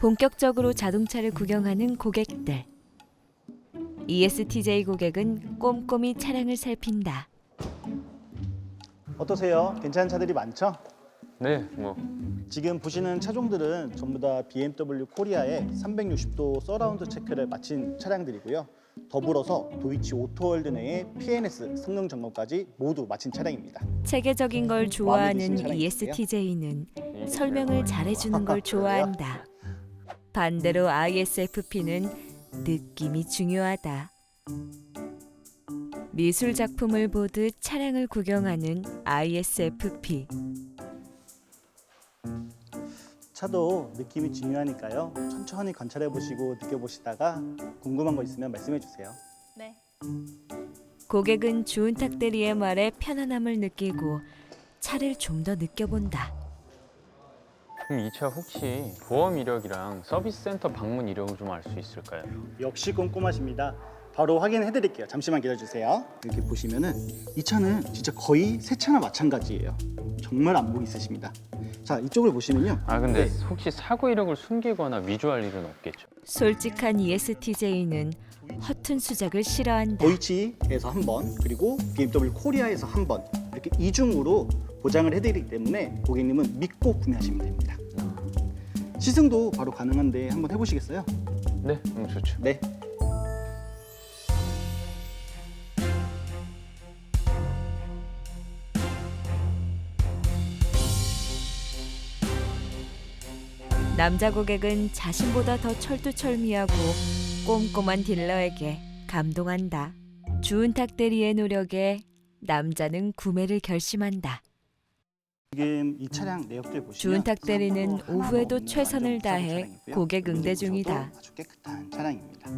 본격적으로 자동차를 구경하는 고객들. ESTJ 고객은 꼼꼼히 차량을 살핀다. 어떠세요? 괜찮은 차들이 많죠? 네, 뭐 지금 보시는 차종들은 전부 다 BMW 코리아의 360도 서라운드 체크를 마친 차량들이고요. 더불어서 도이치 오토월드 내의 PNS 성능 점검까지 모두 마친 차량입니다. 체계적인 걸 좋아하는? ESTJ는 이 설명을 잘해주는 걸 좋아한다. 반대로 ISFP는 느낌이 중요하다. 미술 작품을 보듯 차량을 구경하는 ISFP. 차도 느낌이 중요하니까요. 천천히 관찰해 보시고 느껴보시다가 궁금한 거 있으면 말씀해 주세요. 네. 고객은 주은탁 대리의 말에 편안함을 느끼고 차를 좀 더 느껴본다. 그럼 이차 혹시 보험 이력이랑 서비스 센터 방문 이력을 좀 알 수 있을까요? 역시 꼼꼼하십니다. 바로 확인해 드릴게요. 잠시만 기다려 주세요. 이렇게 보시면은 이 차는 진짜 거의 새 차나 마찬가지예요. 정말 안목이 있으십니다. 자, 이쪽을 보시면요. 아 근데 네. 혹시 사고 이력을 숨기거나 위조할 일은 없겠죠? 솔직한 ESTJ는 허튼 수작을 싫어한다. 도이치에서 한 번, 그리고 BMW 코리아에서 한 번, 이렇게 이중으로 보장을 해드리기 때문에 고객님은 믿고 구매하시면 됩니다. 시승도 바로 가능한데 한번 해보시겠어요? 네, 음, 좋죠. 네. 남자 고객은 자신보다 더 철두철미하고 꼼꼼한 딜러에게 감동한다. 주은탁 대리의 노력에 남자는 구매를 결심한다. 지금 이 차량 내역들 보시면 주은탁 대리는 하나도 오후에도 없는 최선을 다해 차량이고요. 고객 응대 그리고 중이다. 아주 깨끗한 차량입니다.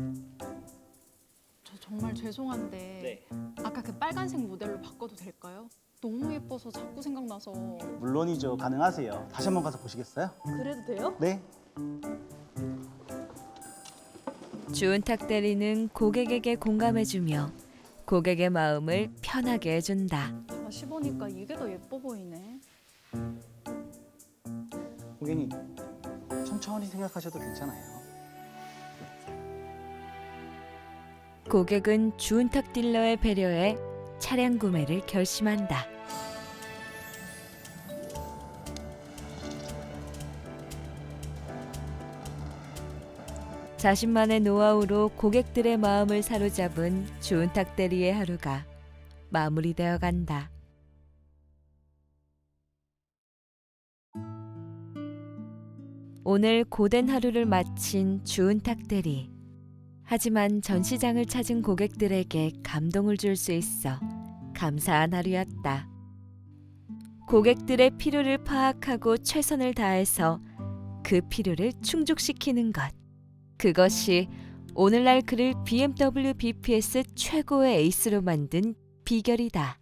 저 정말 죄송한데 네. 아까 그 빨간색 모델로 바꿔도 될까요? 너무 예뻐서 자꾸 생각나서 물론이죠. 가능하세요. 다시 한번 가서 보시겠어요? 그래도 돼요? 네. 주은탁 대리는 고객에게 공감해주며 고객의 마음을 편하게 해준다. 다시 보니까 이게 더 예뻐 보이네. 고객님 천천히 생각하셔도 괜찮아요. 고객은 주은탁 딜러의 배려에 차량 구매를 결심한다. 자신만의 노하우로 고객들의 마음을 사로잡은 주은탁 대리의 하루가 마무리되어 간다. 오늘 고된 하루를 마친 주은탁 대리. 하지만 전시장을 찾은 고객들에게 감동을 줄 수 있어 감사한 하루였다. 고객들의 필요를 파악하고 최선을 다해서 그 필요를 충족시키는 것. 그것이 오늘날 그를 BMW BPS 최고의 에이스로 만든 비결이다.